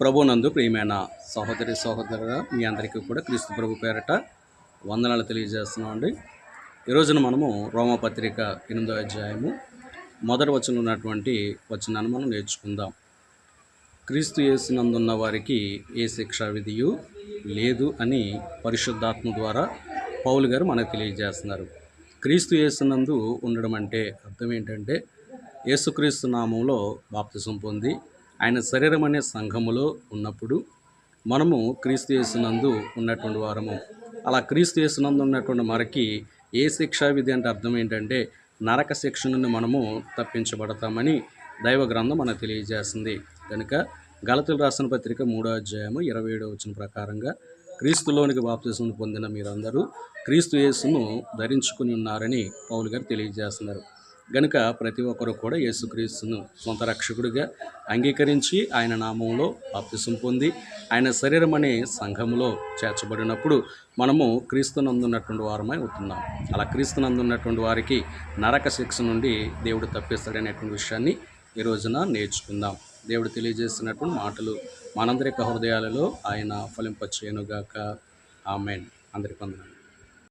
ప్రభునందు ప్రియమైన సహోదరి సహోదరుగా మీ అందరికీ కూడా క్రీస్తు ప్రభు పేరట వందనాలు తెలియజేస్తున్నాం అండి ఈరోజున మనము రోమపత్రిక ఎనిమిదో అధ్యాయము మొదటి వచనం ఉన్నటువంటి వచనాన్ని మనం నేర్చుకుందాం. క్రీస్తు యేసునందున్న వారికి ఏ శిక్షా విధియు లేదు అని పరిశుద్ధాత్మ ద్వారా పౌలు గారు మనకు తెలియజేస్తున్నారు. క్రీస్తు యేసునందు ఉండడం అంటే అర్థం ఏంటంటే యేసుక్రీస్తు నామంలో బాప్తిసం పొంది ఆయన శరీరం అనే సంఘములో ఉన్నప్పుడు మనము క్రీస్తు చేసినందు ఉన్నటువంటి వారము. అలా క్రీస్తు చేసినందు ఉన్నటువంటి మనకి ఏ శిక్షా విధి అంటే అర్థం ఏంటంటే నరక శిక్ష నుండి మనము తప్పించబడతామని దైవ గ్రంథం మనకు తెలియజేస్తుంది కనుక గలతులు రాసిన పత్రిక మూడో అధ్యాయము ఇరవై ఏడో వచ్చిన ప్రకారంగా క్రీస్తులోనికి బాప్తిసం పొందిన మీరందరూ క్రీస్తు యేసును ధరించుకుని ఉన్నారని పౌలు గారు తెలియజేస్తున్నారు. గనుక ప్రతి ఒక్కరు కూడా యేసుక్రీస్తును సొంత రక్షకుడిగా అంగీకరించి ఆయన నామంలో బాప్తిసం పొంది ఆయన శరీరం అనే సంఘములో చేర్చబడినప్పుడు మనము క్రీస్తునందున్నటువంటి వారమై అవుతున్నాం అలా క్రీస్తునందున్నటువంటి వారికి నరక శిక్ష నుండి దేవుడు తప్పిస్తాడనేటువంటి విషయాన్ని ఈ రోజున నేర్చుకుందాం. దేవుడు తెలియజేస్తున్నటువంటి మాటలు మనందరి హృదయాలలో ఆయన ఫలింపచేయనుగాక. ఆమెన్. అందరికి వందనాలు.